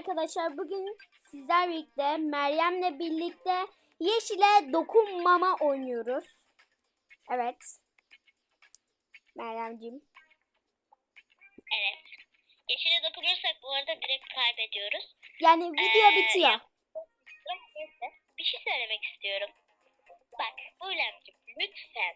Arkadaşlar bugün sizler birlikte Meryem'le birlikte yeşile dokunmama oynuyoruz. Evet. Meryemciğim. Evet. Yeşile dokunursak bu arada direkt kaybediyoruz. Yani video Ee, bitiyor. ya- Bir şey söylemek istiyorum. Bak Bulemciğim lütfen.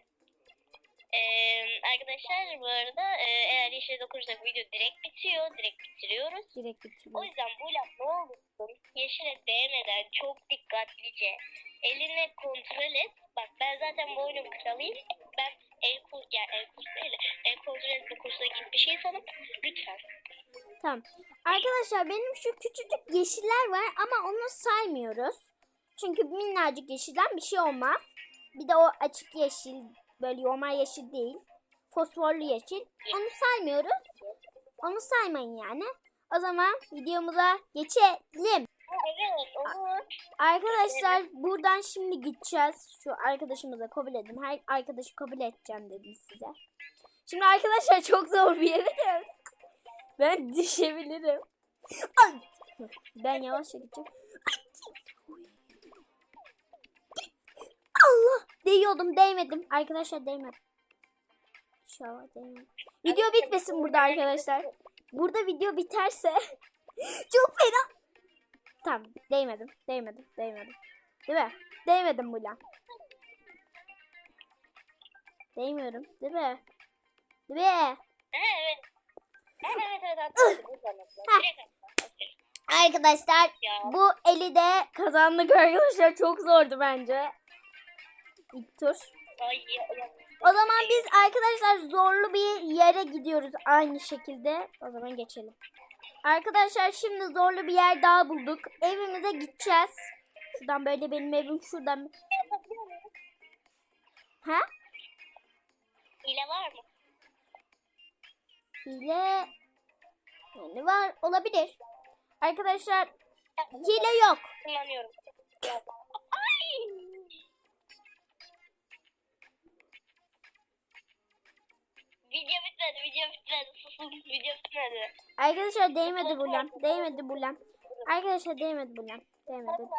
Ee, arkadaşlar bu arada e, eğer yeşile dokunursak video direkt bitiyor. Direkt bitiriyoruz. Direkt O bitiriyor. yüzden Bulem ne olursun yeşile değmeden çok dikkatlice eline kontrol et. Bak ben zaten bu oyunun kralıyım. Ben el kurs yani el değil de el kontrol etme kursuna gibi bir şey sanıp lütfen. Tamam. Arkadaşlar benim şu küçücük yeşiller var ama onu saymıyoruz. Çünkü minnacık yeşilden bir şey olmaz. Bir de o açık yeşil böyle normal yeşil değil. Fosforlu yeşil. Onu saymıyoruz. Onu saymayın yani. O zaman videomuza geçelim. Ha, evet olur. Arkadaşlar buradan şimdi gideceğiz. Şu arkadaşımıza kabul edin. Her arkadaşı kabul edeceğim dedim size. Şimdi arkadaşlar çok zor bir yere geldik. Ben düşebilirim. Ay! Ben yavaşça gideceğim. Allah! Değiyordum, değmedim. Arkadaşlar değmedim. İnşallah değmedim. Video bitmesin burada arkadaşlar. Burada video biterse çok fena Tamam değmedim. Değmedim. Değmedim. Değil mi? Değmedim Bula. Değmiyorum. Değil mi? Değil mi? Evet. Bu. Arkadaşlar bu eli de kazandık arkadaşlar. Çok zordu bence. İlk tur. O zaman biz arkadaşlar zorlu bir yere gidiyoruz aynı şekilde. O zaman geçelim. Arkadaşlar şimdi zorlu bir yer daha bulduk. Evimize gideceğiz. Şuradan böyle benim evim şuradan. Ha? Hile var mı? Hile yani var olabilir. Arkadaşlar hile yok. Kullanıyorum. Video bitmedi, video bitmedi. Susun, video bitmedi. Arkadaşlar değmedi bulam. Değmedi bulam. Arkadaşlar değmedi bulam. Değmedi.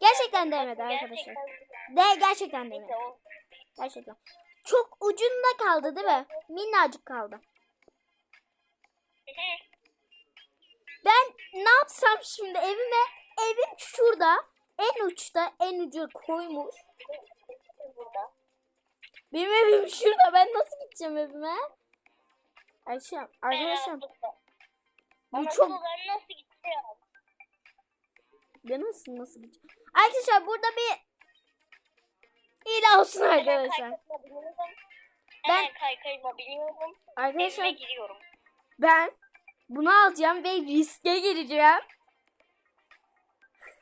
Gerçekten değmedi arkadaşlar. De gerçekten değmedi. Gerçekten. Çok ucunda kaldı değil mi? Minnacık kaldı. Ben ne yapsam şimdi evime? Evim şurada. En uçta en ucu koymuş. Benim evim şurada. Ben nasıl gideceğim evime? Ayşem, arkadaşım bu çok... suları nasıl gidiyor? Ben nasıl nasıl gideceğim? Arkadaşlar burada bir hile olsun arkadaşlar. Ben- Ben kaykayıma biniyorum. Arkadaşlar giriyorum. ben bunu alacağım ve riske gireceğim.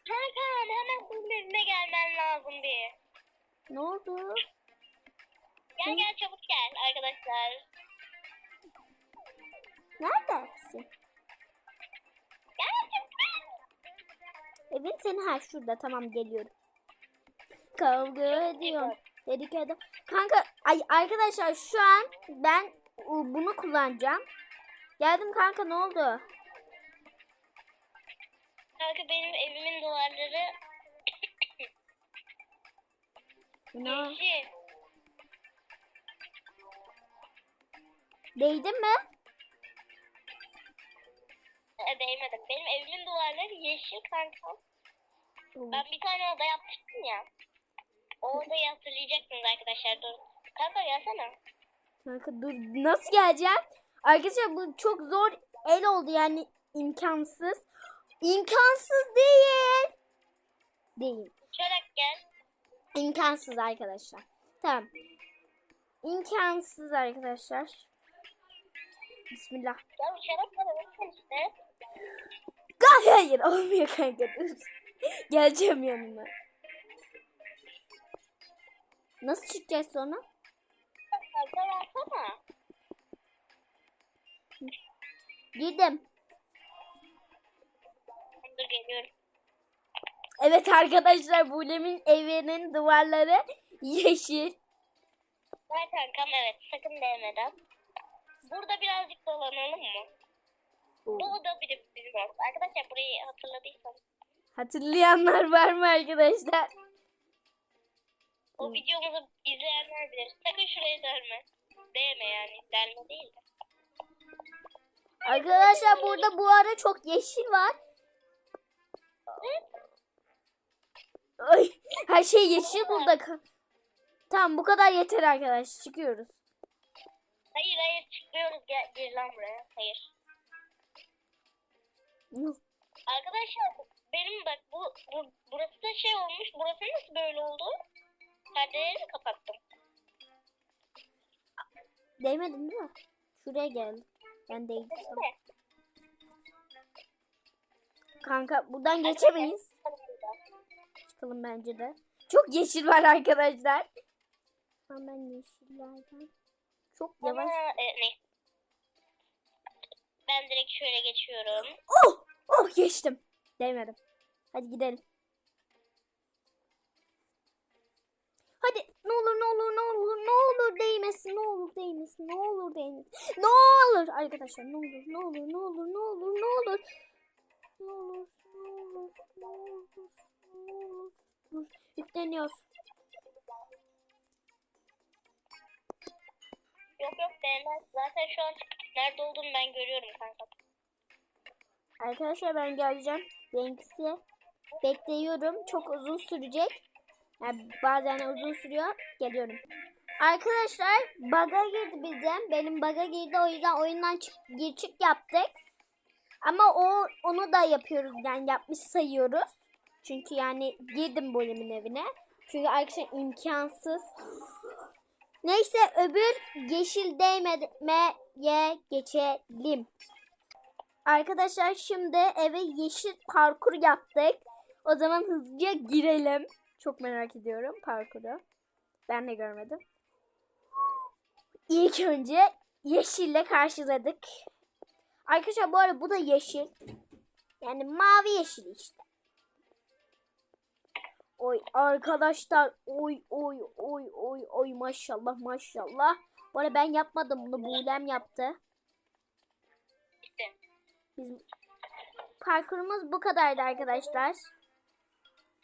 Hakan hemen senin evime gelmen lazım bir. Ne oldu? Gel gel çabuk gel arkadaşlar. Neredesin? Evin senin ha şurada tamam geliyorum. Kavga ediyorum. Dedik adam. Kanka ay arkadaşlar şu an ben bunu kullanacağım. Geldim kanka ne oldu? Kanka benim evimin duvarları Ne? yeşil. Değdin mi? Değmedim. Benim evimin duvarları yeşil kanka. Ben bir tane oda yapmıştım ya. O odayı hatırlayacaksınız arkadaşlar. Dur. Kanka gelsene. Kanka dur nasıl geleceğim? Arkadaşlar bu çok zor el oldu yani imkansız. İmkansız değil. Değil. Şöyle gel. İmkansız arkadaşlar. Tamam. İmkansız arkadaşlar. Bismillah. Ya şöyle gel. işte. Kanka hayır olmuyor kanka dur. Geleceğim yanına. Nasıl çıkacağız sonra? Kanka versene. Girdim. Dur geliyorum. Evet arkadaşlar Bulem'in evinin duvarları yeşil. Ver kankam evet sakın değmeden. Burada birazcık dolanalım mı? Oo. Bu oda bir bizim olsun. Arkadaşlar burayı hatırladıysanız. Hatırlayanlar var mı arkadaşlar? O Hı. videomuzu izleyenler bilir. Sakın şuraya delme. Değme yani. Delme değil de. Arkadaşlar burada bu ara çok yeşil var. Ay, her şey yeşil burada. Tamam bu kadar yeter arkadaş. Çıkıyoruz. Hayır hayır çıkmıyoruz. Gel, gir lan buraya. Hayır. Arkadaşlar benim bak bu, bu burası da şey olmuş. Burası nasıl böyle oldu? Perdeleri mi kapattım? Değmedin değil mi? Şuraya gel. Ben değdim. Kanka buradan geçemeyiz. Çıkalım bence de. Çok yeşil var arkadaşlar. Ama ben yeşillerden çok Ama yavaş. e, ne? Ben direkt şöyle geçiyorum. Oh! Oh geçtim. Değmedim. Hadi gidelim. Hadi ne olur ne olur ne olur ne olur değmesin ne olur değmesin ne olur değmesin ne olur arkadaşlar ne olur ne olur ne olur ne olur ne olur ne olur ne olur ne olur ne olur yükleniyor. Yok yok değmez. Zaten şu an nerede olduğumu ben görüyorum kanka. Arkadaşlar ben geleceğim. Benimkisi bekliyorum. Çok uzun sürecek. Yani bazen uzun sürüyor. Geliyorum. Arkadaşlar baga girdi bizim. Benim baga girdi o yüzden oyundan çık, gir çık yaptık. Ama o onu da yapıyoruz yani yapmış sayıyoruz. Çünkü yani girdim bölümün evine. Çünkü arkadaşlar imkansız. Neyse öbür yeşil değmeye geçelim. Arkadaşlar şimdi eve yeşil parkur yaptık. O zaman hızlıca girelim. Çok merak ediyorum parkuru. Ben de görmedim. İlk önce yeşille karşıladık. Arkadaşlar bu arada bu da yeşil. Yani mavi yeşil işte. Oy arkadaşlar oy oy oy oy oy maşallah maşallah. Bu arada ben yapmadım bunu Bulem yaptı. İşte. Bizim parkurumuz bu kadardı arkadaşlar.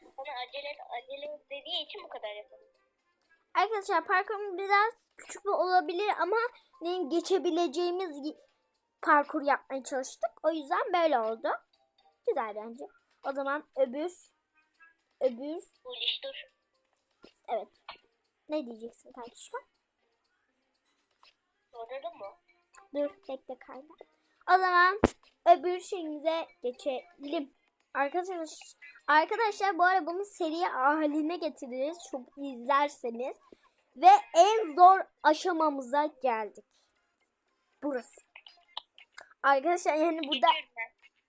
Sana acele acele dediği için bu kadar yapalım. Arkadaşlar parkurumuz biraz küçük olabilir ama ne geçebileceğimiz parkur yapmaya çalıştık. O yüzden böyle oldu. Güzel bence. O zaman öbür öbür dur. evet. Ne diyeceksin kardeşim? Anladın mı? Dur bekle kayda. O zaman öbür şeyimize geçelim. Arkadaşlar arkadaşlar bu arada bunu seri haline getiririz. Çok izlerseniz. Ve en zor aşamamıza geldik. Burası. Arkadaşlar yani burada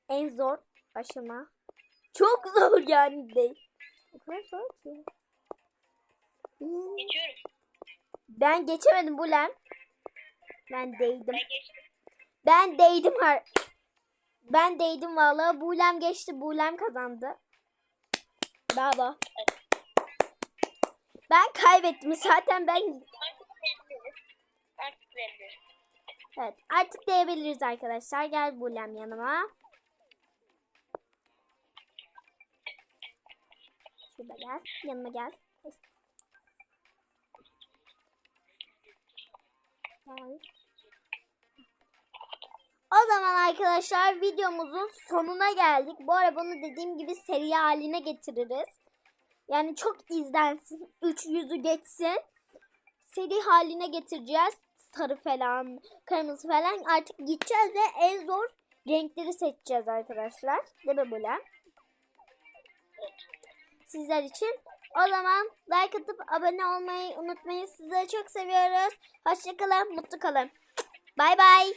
en zor aşama. Çok zor yani değil. Geçiyorum. Ben geçemedim bu lan. Ben değdim. Ben. Ben değdim har. Ben değdim vallahi. Bulem geçti. Bulem kazandı. Bravo. Ben kaybettim. Zaten ben evet artık değebiliriz arkadaşlar. Gel Bulem yanıma. Şurada gel. Yanıma gel. Gel. O zaman arkadaşlar videomuzun sonuna geldik. Bu arada bunu dediğim gibi seri haline getiririz. Yani çok izlensin. 300'ü geçsin. Seri haline getireceğiz. Sarı falan, kırmızı falan. Artık gideceğiz ve en zor renkleri seçeceğiz arkadaşlar. Değil mi böyle? Sizler için. O zaman like atıp abone olmayı unutmayın. Sizleri çok seviyoruz. Hoşçakalın, mutlu kalın. Bay bay.